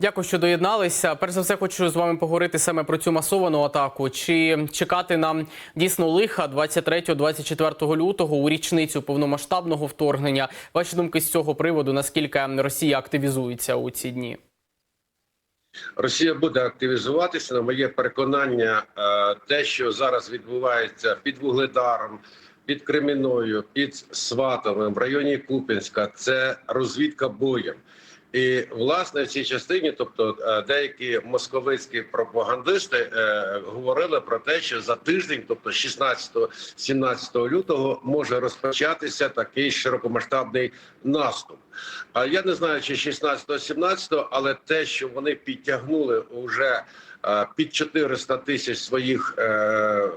Дякую, що доєдналися. Перш за все, хочу з вами поговорити саме про цю масовану атаку. Чи чекати нам дійсно лиха 23-24 лютого у річницю повномасштабного вторгнення? Ваші думки з цього приводу? Наскільки Росія активізується у ці дні? Росія буде активізуватися. На моє переконання, е, те, що зараз відбувається під Вугледаром, під Креміною, під Сватовим в районі Купінська, це розвідка боєм. І власне в цій частині, тобто е, деякі московицькі пропагандисти е, говорили про те, що за тиждень, тобто 16-17 лютого, може розпочатися такий широкомасштабний наступ. А я не знаю, чи 16-17, але те, що вони підтягнули уже під 400 тисяч своїх е,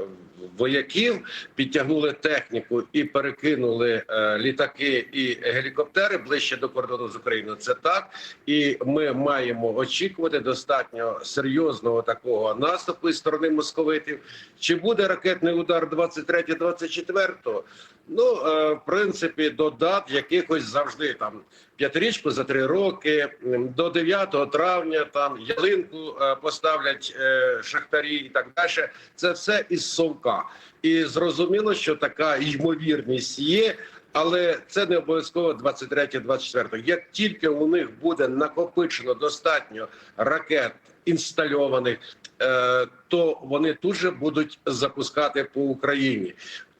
вояків, підтягнули техніку і перекинули е, літаки і гелікоптери ближче до кордону з Україною. Це так, і ми маємо очікувати достатньо серйозного такого наступу із сторони московитів. Чи буде ракетний удар 23-24? Ну, е, в принципі, до дат якихось завжди там п'ятирічку за три роки, до 9 травня там ялинку е, поставлять е, шахтарі і так далі. Це все із совка. І зрозуміло, що така ймовірність є. Але це не обов'язково 23-24. Як тільки у них буде накопичено достатньо ракет інстальованих, то вони тут же будуть запускати по Україні.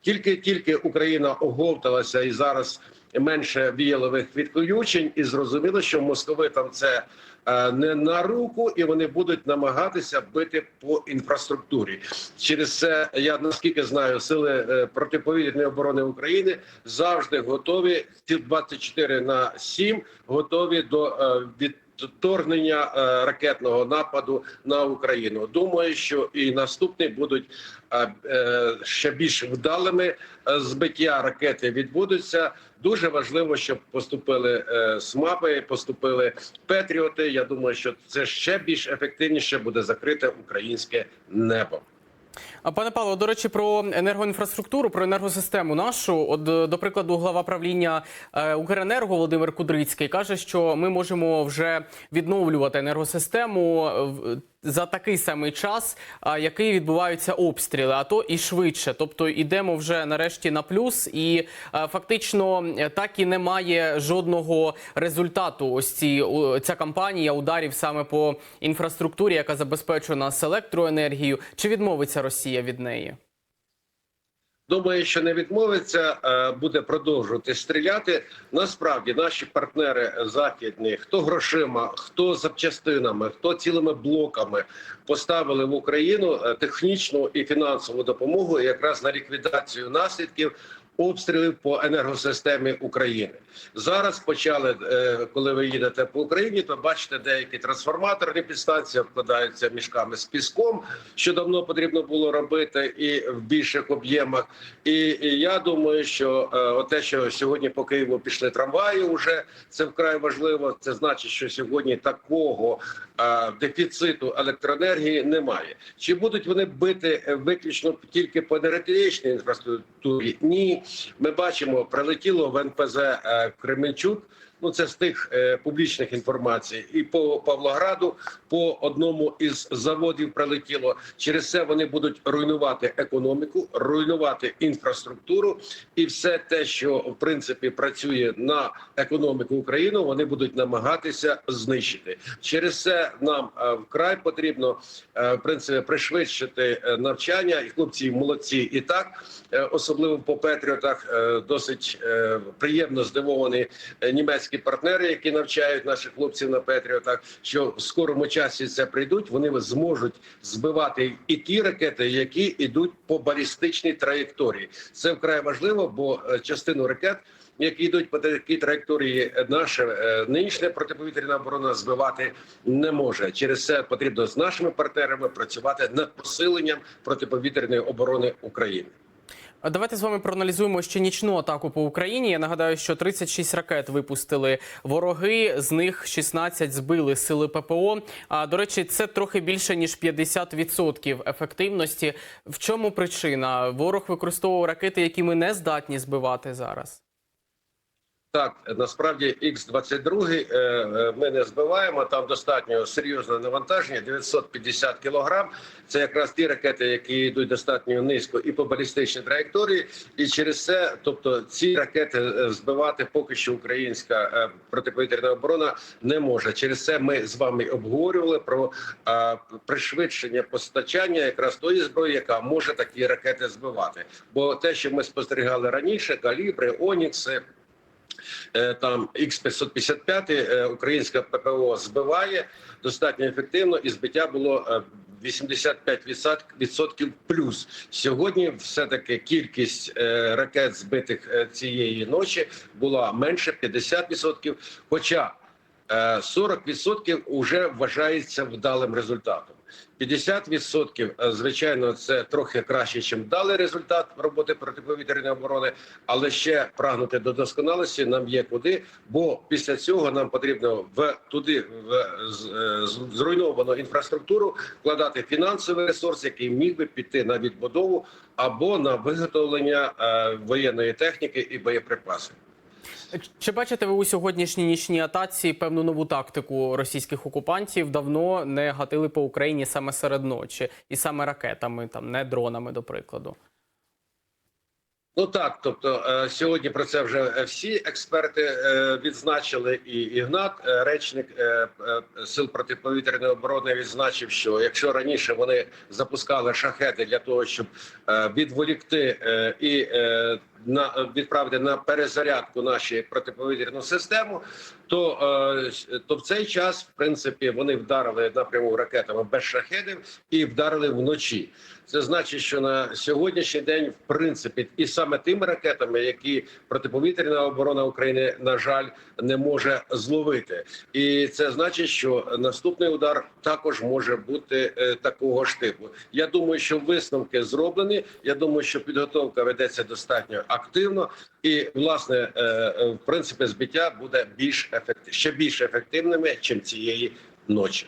Тільки тільки Україна оговталася і зараз менше віялових відключень, і зрозуміло, що московитам це е, не на руку, і вони будуть намагатися бити по інфраструктурі. Через це я наскільки знаю, сили е, протиповітряної оборони України завжди готові ці 24 на 7 готові до е, від. Вторгнення е, ракетного нападу на Україну. Думаю, що і наступні будуть е, е, ще більш вдалими. Збиття ракети відбудуться. Дуже важливо, щоб поступили СМАПи, поступили Петріоти. Я думаю, що це ще більш ефективніше буде закрите українське небо. Пане Павло, до речі, про енергоінфраструктуру, про енергосистему нашу. От е, до прикладу, глава правління е, Укренерго Володимир Кудрицький каже, що ми можемо вже відновлювати енергосистему е, за такий самий час, який відбуваються обстріли, а то і швидше. Тобто йдемо вже нарешті на плюс, і фактично е, так і немає жодного результату. Ось ці ця кампанія ударів саме по інфраструктурі, яка забезпечує нас електроенергією. Чи відмовиться Росія від неї? Думаю, що не відмовиться, е, буде продовжувати стріляти. Насправді наші партнери західні, хто грошима, хто запчастинами, хто цілими блоками поставили в Україну е, технічну і фінансову допомогу якраз на ліквідацію наслідків. Обстрілів по енергосистемі України зараз почали, е, коли ви їдете по Україні, то бачите деякі трансформаторні підстанції вкладаються мішками з піском, що давно потрібно було робити, і в більших об'ємах. І, і я думаю, що е, те, що сьогодні по Києву пішли трамваї, вже це вкрай важливо. Це значить, що сьогодні такого е, дефіциту електроенергії немає. Чи будуть вони бити виключно тільки по енергетичній інфраструктурі? Ні, ми бачимо, прилетіло в НПЗ е, Кременчук. Ну, це з тих е, публічних інформацій, і по Павлограду по одному із заводів прилетіло. Через це вони будуть руйнувати економіку, руйнувати інфраструктуру, і все те, що в принципі працює на економіку України, вони будуть намагатися знищити. Через це нам е, вкрай потрібно е, в принципі пришвидшити е, навчання, і хлопці молодці і так, е, особливо по Петріотах, е, досить е, приємно здивовані е, німецькі партнери, які навчають наших хлопців на Петріотах, що в скорому часі це прийдуть. Вони зможуть збивати і ті ракети, які йдуть по балістичній траєкторії. Це вкрай важливо, бо е, частину ракет. Які йдуть по такій траєкторії, наша е, нинішня протиповітряна оборона збивати не може. Через це потрібно з нашими партнерами працювати над посиленням протиповітряної оборони України. Давайте з вами проаналізуємо ще нічну атаку по Україні. Я нагадаю, що 36 ракет випустили вороги, з них 16 збили сили ППО. А до речі, це трохи більше ніж 50% ефективності. В чому причина? Ворог використовував ракети, які ми не здатні збивати зараз. Так, насправді Х-22 е, е, ми не збиваємо. Там достатньо серйозне навантаження 950 кілограм. Це якраз ті ракети, які йдуть достатньо низько і по балістичній траєкторії. І через це, тобто, ці ракети е, збивати поки що українська протиповітряна оборона не може. Через це ми з вами обговорювали про пришвидшення постачання якраз тої зброї, яка може такі ракети збивати. Бо те, що ми спостерігали раніше, калібри, онікси. Е, там Х-555 українське українська ППО збиває достатньо ефективно, і збиття було е, 85% плюс. Сьогодні все таки кількість е, ракет збитих е, цієї ночі була менше 50%, хоча е, 40% вже вважається вдалим результатом. 50% е, звичайно це трохи краще, ніж вдалий результат роботи протиповітряної оборони, але ще прагнути до досконалості нам є куди. Бо після цього нам потрібно в туди в е, зруйновану інфраструктуру вкладати фінансовий ресурс, який міг би піти на відбудову або на виготовлення е, воєнної техніки і боєприпасів. Чи бачите ви у сьогоднішній нічній атаці певну нову тактику російських окупантів? Давно не гатили по Україні саме серед ночі, і саме ракетами, там не дронами, до прикладу. Ну так, тобто е, сьогодні про це вже е, всі експерти е, відзначили, і Ігнат, речник сил протиповітряної оборони, відзначив, що якщо раніше вони запускали шахети для того, щоб відволікти і на відправити на перезарядку наші протиповітряну систему, то, е, то в цей час, в принципі, вони вдарили напряму ракетами без шахедів і вдарили вночі. Це значить, що на сьогоднішній день, в принципі, і саме тими ракетами, які протиповітряна оборона України, на жаль, не може зловити, і це значить, що наступний удар також може бути е, такого ж типу. Я думаю, що висновки зроблені. Я думаю, що підготовка ведеться достатньо активно, і власне, е, е, в принципі, збиття буде більш ефектив, ще більш ефективними, чим цієї ночі.